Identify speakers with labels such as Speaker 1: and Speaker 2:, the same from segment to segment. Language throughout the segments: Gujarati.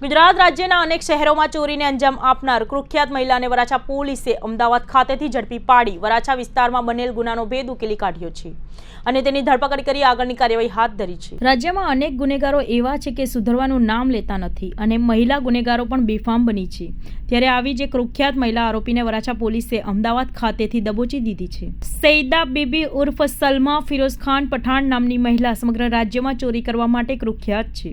Speaker 1: ગુજરાત રાજ્યના અનેક શહેરોમાં ચોરીને અંજામ આપનાર કુખ્યાત મહિલાને વરાછા પોલીસે અમદાવાદ ખાતેથી ઝડપી પાડી. વરાછા વિસ્તારમાં બનેલ ગુનાનો ભેદ ઉકેલી કાઢ્યો છે અને તેની ધરપકડ કરી આગળની કાર્યવાહી હાથ ધરી છે. રાજ્યમાં અનેક ગુનેગારો એવા છે કે સુધરવાનું નામ લેતા નથી અને મહિલા ગુનેગારો પણ બેફામ બની છે. ત્યારે આવી જે કુખ્યાત મહિલા આરોપીને વરાછા પોલીસે અમદાવાદ ખાતેથી દબોચી દીધી છે. સૈદા બીબી ઉર્ફ સલમા ફિરોઝ ખાન પઠાણ નામની મહિલા સમગ્ર રાજ્યમાં ચોરી કરવા માટે કુખ્યાત છે.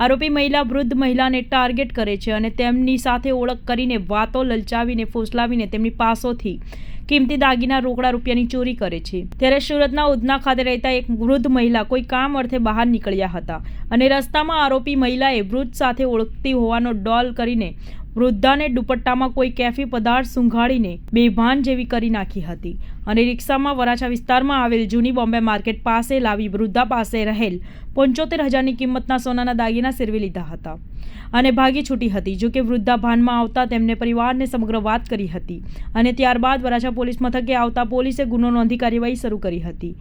Speaker 1: આરોપી મહિલા વૃદ્ધ મહિલાને ટાર્ગેટ કરે છે અને તેમની સાથે ઓળખ કરીને વાતો લલચાવીને ફોસલાવીને તેમની પાસોથી કિંમતી દાગીના રોકડા રૂપિયાની ચોરી કરે છે. ત્યારે સુરતના ઉધના ખાતે રહેતા એક વૃદ્ધ મહિલા કોઈ કામ અર્થે બહાર નીકળ્યા હતા અને રસ્તામાં આરોપી મહિલાએ વૃદ્ધ સાથે ઓળખતી હોવાનો ડોલ કરીને વૃદ્ધાને દુપટ્ટામાં કોઈ કેફી પદાર્થ સૂંઘાડીને બેભાન જેવી કરી નાખી હતી. અને રિક્ષામાં વરાછા વિસ્તારમાં આવેલ જૂની બોમ્બે માર્કેટ પાસે લાવી વૃદ્ધા પાસે રહેલ પંચોતેર હજારની કિંમતના સોનાના દાગીના સેરવી લીધા હતા. અને ભાગી છૂટી હતી. જો કે વૃદ્ધા ભાનમાં આવતા તેમને પરિવારને સમગ્ર વાત કરી હતી અને ત્યારબાદ વરાછા પોલીસ મથકે આવતા પોલીસે ગુનો નોંધી કાર્યવાહી શરૂ કરી હતી,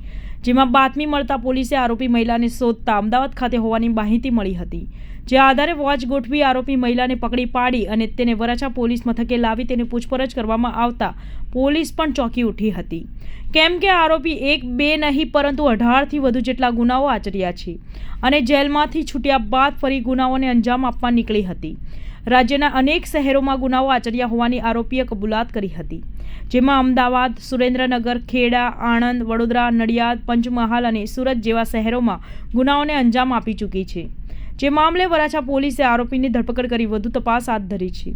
Speaker 1: જેમાં બાતમી મળતા પોલીસે આરોપી મહિલાને શોધતા અમદાવાદ ખાતે હોવાની માહિતી મળી હતી. જે આધારે વોચ ગોઠવી આરોપી મહિલાને પકડી પાડી અને તેને વરાછા પોલીસ મથકે લાવી તેની પૂછપરછ કરવામાં આવતા પોલીસ પણ ચોંકી ઉઠી હતી. કેમ કે આરોપી એક, બે નહીં, પરંતુ અઢારથી વધુ જેટલા ગુનાઓ આચર્યા છે અને જેલમાંથી છૂટ્યા બાદ ફરી ગુનાઓને અંજામ આપવા નીકળી હતી. રાજ્યના અનેક શહેરોમાં ગુનાઓ આચર્યા હોવાની આરોપીએ કબૂલાત કરી હતી. જેમાં અમદાવાદ, સુરેન્દ્રનગર, ખેડા, આણંદ, વડોદરા, નડિયાદ, પંચમહાલ અને સુરત જેવા શહેરોમાં ગુનાઓને અંજામ આપી ચૂકી છે. જે મામલે વરાછા પોલીસે આરોપીની ધરપકડ કરી વધુ તપાસ હાથ ધરી છે.